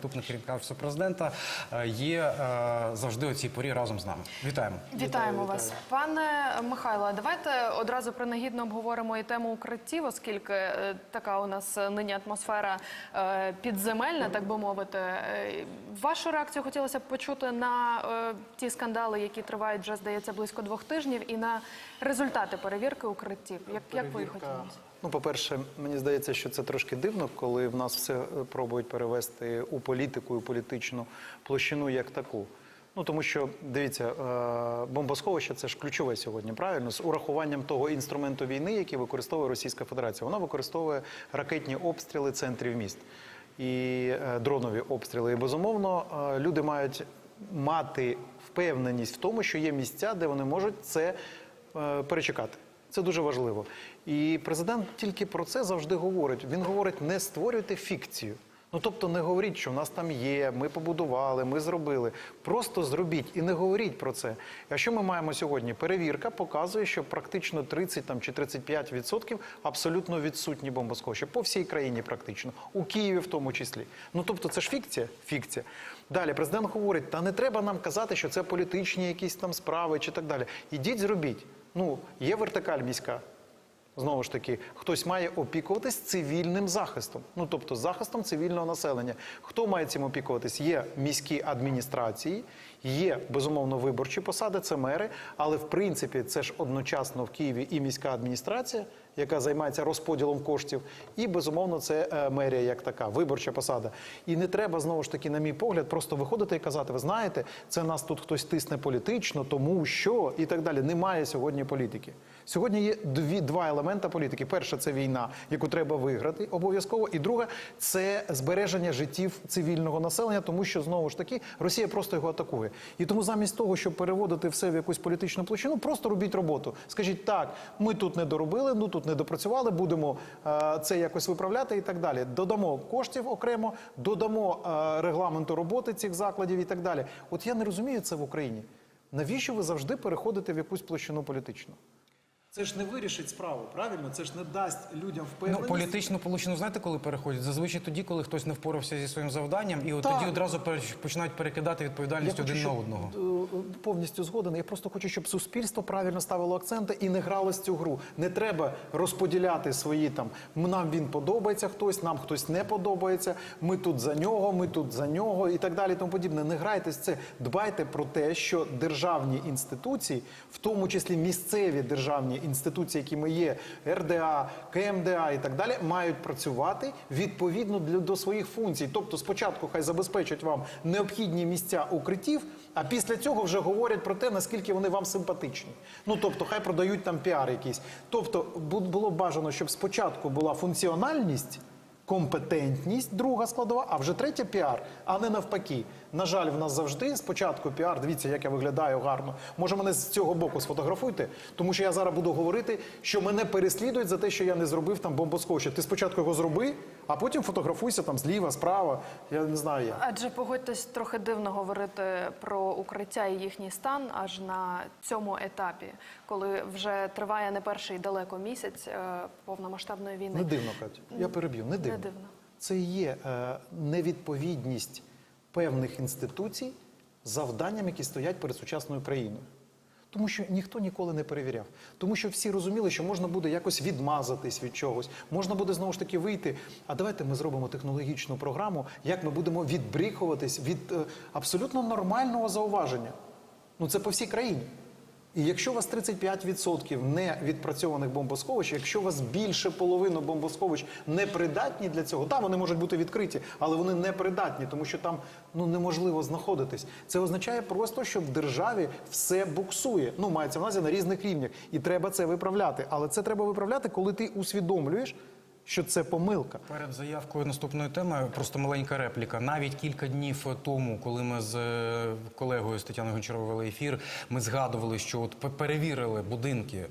Заступник керівника офісу президента е, є е, завжди у цій порі разом з нами. Вітаємо. Вітаємо вас, пане Михайло. Давайте одразу принагідно обговоримо і тему укриттів, оскільки е, така у нас нині атмосфера підземельна, так би мовити. Вашу реакцію хотілося б почути на ті скандали, які тривають вже здається близько двох тижнів, і на результати перевірки укриттів. Як, як ви хотіли? Ну, по-перше, мені здається, що це трошки дивно, коли в нас все е, пробують перевести у політику і політичну площину як таку. Ну тому що дивіться, е, бомбосховище це ж ключове сьогодні, правильно з урахуванням того інструменту війни, який використовує Російська Федерація. Вона використовує ракетні обстріли центрів міст і е, дронові обстріли. І безумовно, люди мають мати впевненість в тому, що є місця, де вони можуть це перечекати. Це дуже важливо. І президент тільки про це завжди говорить. Він говорить: не створюйте фікцію. Ну тобто не говоріть, що в нас там є, ми побудували, ми зробили. Просто зробіть і не говоріть про це. А що ми маємо сьогодні? Перевірка показує, що практично 30 там, чи 35% відсотків абсолютно відсутні бомбосховища. По всій країні практично, у Києві в тому числі. Ну тобто це ж фікція? Фікція. Далі президент говорить: та не треба нам казати, що це політичні якісь там справи чи так далі. Ідіть, зробіть. Ну, є вертикаль міська. Знову ж таки, хтось має опікуватись цивільним захистом, ну тобто захистом цивільного населення. Хто має цим опікуватись? Є міські адміністрації, є безумовно виборчі посади, це мери. Але в принципі це ж одночасно в Києві і міська адміністрація, яка займається розподілом коштів, і безумовно це е, мерія як така, виборча посада. І не треба знову ж таки, на мій погляд, просто виходити і казати: ви знаєте, це нас тут хтось тисне політично, тому що і так далі. Немає сьогодні політики. Сьогодні є дві два елемента політики. Перше це війна, яку треба виграти обов'язково. І друге це збереження життів цивільного населення, тому що знову ж таки Росія просто його атакує. І тому замість того, щоб переводити все в якусь політичну площину, просто робіть роботу. Скажіть так, ми тут не доробили, ну тут не допрацювали, будемо е, це якось виправляти і так далі. Додамо коштів окремо, додамо е, регламенту роботи цих закладів і так далі. От я не розумію це в Україні. Навіщо ви завжди переходите в якусь площину політичну? Це ж не вирішить справу, правильно? Це ж не дасть людям Ну, політичну получину знаєте, коли переходять? Зазвичай тоді, коли хтось не впорався зі своїм завданням, і от Так. тоді одразу починають перекидати відповідальність один на одного. е, повністю згоден. Я просто хочу, щоб суспільство правильно ставило акценти і не грало з цю гру. Не треба розподіляти свої там. Нам він подобається хтось, нам хтось не подобається. Ми тут за нього, ми тут за нього і так далі. Тому подібне. Не грайте з це. Дбайте про те, що державні інституції, в тому числі місцеві державні інституції, які ми є, РДА, КМДА і так далі, мають працювати відповідно для до своїх функцій. Тобто, спочатку хай забезпечать вам необхідні місця укриттів, а після цього вже говорять про те, наскільки вони вам симпатичні. Ну тобто, хай продають там піар якийсь. Тобто, бу- було бажано, щоб спочатку була функціональність. Компетентність, друга складова, а вже третя піар, а не навпаки. На жаль, в нас завжди спочатку піар. Дивіться, як я виглядаю гарно. Може, мене з цього боку сфотографуйте, тому що я зараз буду говорити, що мене переслідують за те, що я не зробив там бомбосховище. Ти спочатку його зроби, а потім фотографуйся там зліва, справа. Я не знаю як. Адже погодьтесь трохи дивно говорити про укриття і їхній стан аж на цьому етапі, коли вже триває не перший далеко місяць е, повномасштабної війни. Не дивно, Катя. Я переб'ю, не дивно. Дивно. Це є е, невідповідність певних інституцій завданням, які стоять перед сучасною країною. Тому що ніхто ніколи не перевіряв. Тому що всі розуміли, що можна буде якось відмазатись від чогось, можна буде знову ж таки вийти. А давайте ми зробимо технологічну програму, як ми будемо відбріхуватись від е, абсолютно нормального зауваження. Ну це по всій країні. І якщо у вас 35% не відпрацьованих бомбосховищ, якщо у вас більше половини бомбосховищ не придатні для цього, так, вони можуть бути відкриті, але вони не придатні, тому що там ну неможливо знаходитись. Це означає просто, що в державі все буксує. Ну мається в увазі на різних рівнях, і треба це виправляти. Але це треба виправляти, коли ти усвідомлюєш, що це помилка. Перед заявкою наступної теми просто маленька репліка. Навіть кілька днів тому, коли ми з е, колегою з Тетяною Гончаровою вели ефір, ми згадували, що от пе- перевірили будинки е,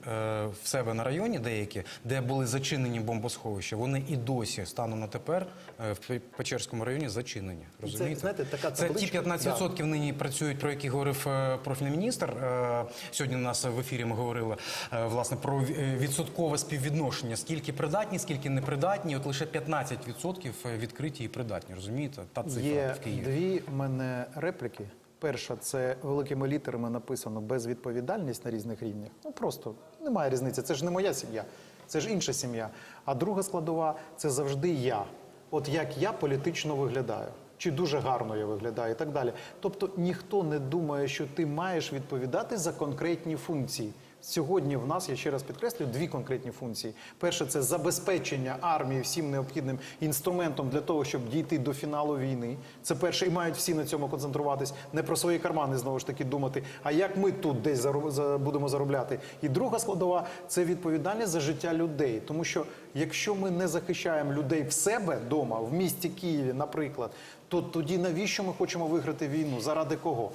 в себе на районі, деякі, де були зачинені бомбосховища. Вони і досі станом на тепер е, в Пе- Печерському районі зачинені. це, Розумієте? знаєте, така це ті табличка, 15% нині працюють, про які говорив профільний міністр. Сьогодні у нас в ефірі ми говорили власне про відсоткове співвідношення, скільки придатні, скільки не придатні, от лише 15% відкриті і придатні. Розумієте? Та цифра Є в Києві. дві в мене репліки. Перша це великими літерами написано безвідповідальність на різних рівнях. Ну просто немає різниці. Це ж не моя сім'я, це ж інша сім'я. А друга складова це завжди я. От як я політично виглядаю, чи дуже гарно я виглядаю, і так далі. Тобто ніхто не думає, що ти маєш відповідати за конкретні функції. Сьогодні в нас, я ще раз підкреслюю, дві конкретні функції. Перше це забезпечення армії всім необхідним інструментом для того, щоб дійти до фіналу війни. Це перше, і мають всі на цьому концентруватись, не про свої кармани знову ж таки думати, а як ми тут десь будемо заробляти. І друга складова це відповідальність за життя людей. Тому що якщо ми не захищаємо людей в себе вдома, в місті Києві, наприклад, то тоді навіщо ми хочемо виграти війну? Заради кого?